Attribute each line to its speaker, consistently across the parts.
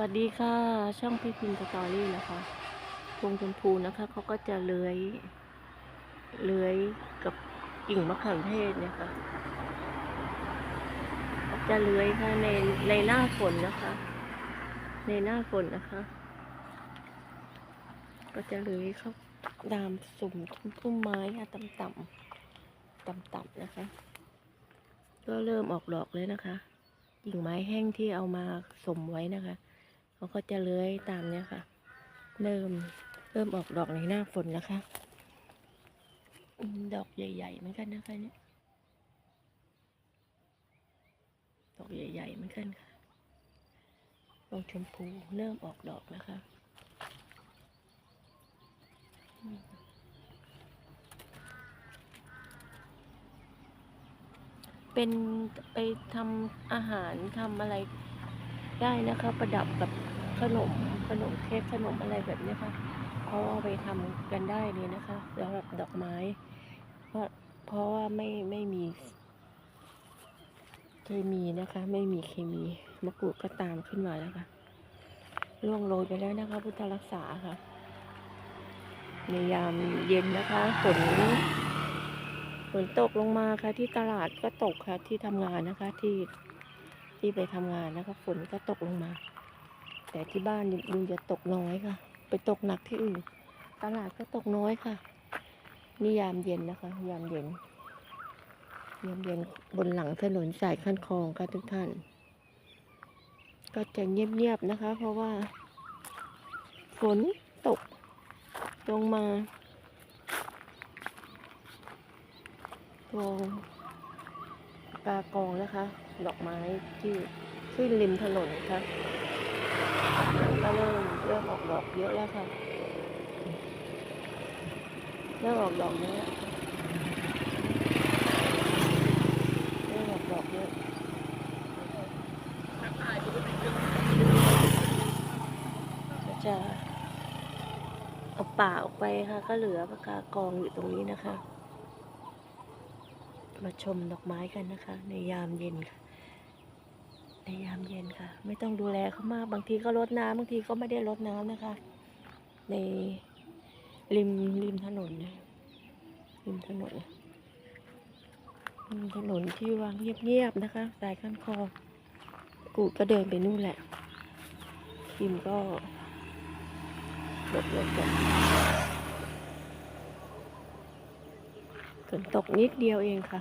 Speaker 1: วัสดีค่ะ ช่องพี่พิมพ์สตอรี่นะคะพวงชมพูนะคะเขาก็จะเลื้อยเลื้อยกับกิ่งมะขามเทศเนี่ยค่ะจะเลื้อยค่ะในในหน้าฝนนะคะ ในหน้าฝนนะคะ ก็จะเลื้อยเข้าตามสุ่มพุ่มไม้ค่ะต่ำๆต่ำๆนะคะ ก็เริ่มออกดอกเลยนะคะกิ่งไม้แห้งที่เอามาสมไว้นะคะ เขาก็จะเลื้อยตามเนี้ยค่ะ เริ่มเริ่มออกดอกในหน้าฝนนะคะดอกใหญ่ๆเหมือนกันนะคะเนี่ยดอกใหญ่ๆเหมือนกันค่ะดอกชมพูเริ่มออกดอกนะคะอืมเป็นไปทำอาหารทำอะไร ได้นะคะ ประดับกับขนมขนมเค้กขนมอะไรแบบนี้ค่ะเขาเอาไปทำกันได้เลยนะคะสำหรับดอกไม้เพราะเพราะว่าไม่ไม่มี เคมีนะคะ ไม่มีเคมีมะกรูดก็ตามขึ้นมาแล้วค่ะร่วงโรยไปแล้วนะคะ พุทธรักษาค่ะในยามเย็นนะคะฝนฝนตกลงมาค่ะที่ตลาดก็ตกค่ะที่ทำงานนะคะที่ ที่ไปทำงานนะคะฝนก็ตกลงมา แต่ที่บ้านดูจะตกน้อยค่ะ ไปตกหนักที่อื่น ตลาดก็ตกน้อยค่ะ นี่ยามเย็นนะคะ ยามเย็น ยามเย็นบนหลังถนนสายคันคลองค่ะทุกท่าน ก็จะเงียบๆนะคะ เพราะว่า ฝนตกลงมาตัว กากองนะคะ ดอกไม้ที่ขึ้นริมถนนค่ะก็เริ่มเริ่มออกดอกเยอะแล้วค่ะ เริ่มออกดอกเยอะเริ่มออกดอกเยอะก็จะเอาป่าออกไปค่ะ ก็เหลือปากกากองอยู่ตรงนี้นะคะ มาชมดอกไม้กันนะคะ ในยามเย็นค่ะ ในยามเย็นค่ะ ไม่ต้องดูแลเขามาก บางทีก็รดน้ำบางทีก็ไม่ได้รดน้ำนะคะ ในริมริมถนนนะริมถนนริมถนนที่วางเงียบๆนะคะ สายขั้นคอ กูก็เดินไปนู่นแหละพิมก็หลบหลบหลบ ฝนตกนิดเดียวเองค่ะ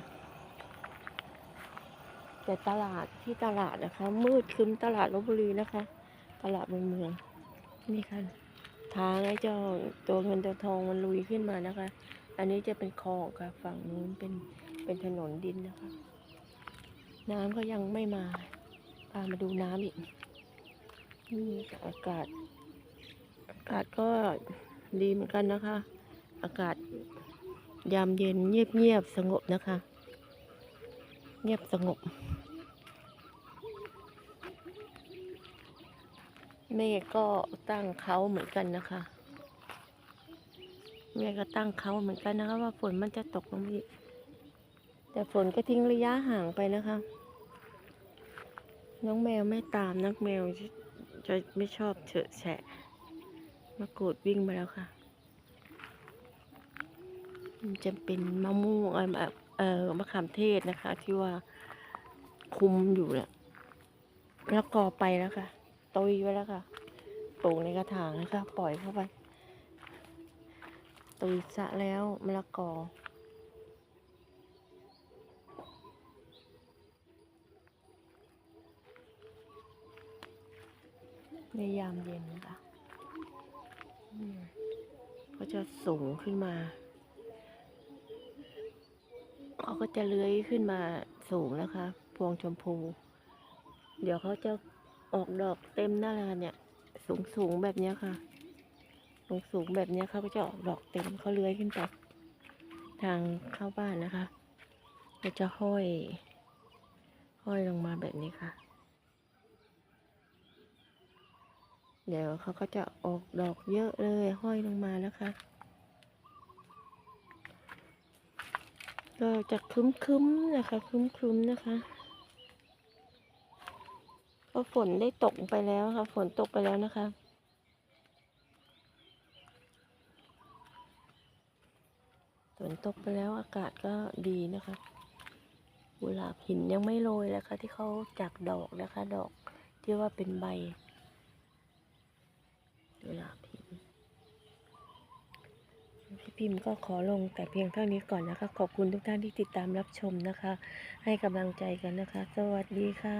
Speaker 1: แต่ตลาดที่ตลาดนะคะ มืดคึ้มตลาดลบบุรีนะคะ ตลาดบนเมือง นี่ค่ะ ทางไอ้เจ้าตัวเงินตัวทองมันลุยขึ้นมานะคะ อันนี้จะเป็นคลองค่ะ ฝั่งนู้นเป็นเป็นถนนดินนะคะ น้ำก็ยังไม่มาพามาดูน้ำอีก นี่อากาศ อากาศก็ดีเหมือนกันนะคะ อากาศ ยามเย็นเงียบๆสงบนะคะ เงียบสงบเมฆก็ตั้งเขาเหมือนกันนะคะเมฆก็ตั้งเขาเหมือนกันนะคะ ว่าฝนมันจะตกลงมาอีกแต่ฝนก็ทิ้งระยะห่างไปนะคะ น้องแมวไม่ตามนักแมวจะจะไม่ชอบเฉอะแฉะมากรูดวิ่งมาแล้วค่ะ จะเป็นมะม่วงเอ่อมะเอ่อมะขามเทศนะคะ ที่ว่าคุมอยู่เนี่ยแล้วกอไปแล้วค่ะตุยไว้แล้วค่ะปลูกในกระถางนะคะ ปล่อยเข้าไปตุยสะแล้วมะละกอในยามเย็นนะคะก็จะสูงขึ้นมา เขาก็จะเลื้อยขึ้นมาสูงนะคะ พวงชมพู เดี๋ยวเขาจะออกดอกเต็มหน้าเลยเนี่ย สูงสูงแบบนี้ค่ะ สูงสูงแบบนี้เขาก็จะออกดอกเต็มเขาเลื้อยขึ้นไปทางเข้าบ้านนะคะก็จะห้อย ห้อยลงมาแบบนี้ค่ะ เดี๋ยวเขาก็จะออกดอกเยอะเลยห้อยลงมานะคะ ก็จะครึ้มๆนะคะครึ้มๆนะคะก็ฝนได้ตกไปแล้วค่ะ ฝนตกไปแล้วนะคะ ฝนตกไปแล้วอากาศก็ดีนะคะกุหลาบหินยังไม่โรยแล้วค่ะที่เขาจากดอกนะคะ ดอกที่ว่าเป็นใบกุหลาบ พิมพ์ก็ขอลงแต่เพียงเท่านี้ก่อนนะคะ ขอบคุณทุกท่านที่ติดตามรับชมนะคะ ให้กำลังใจกันนะคะ สวัสดีค่ะ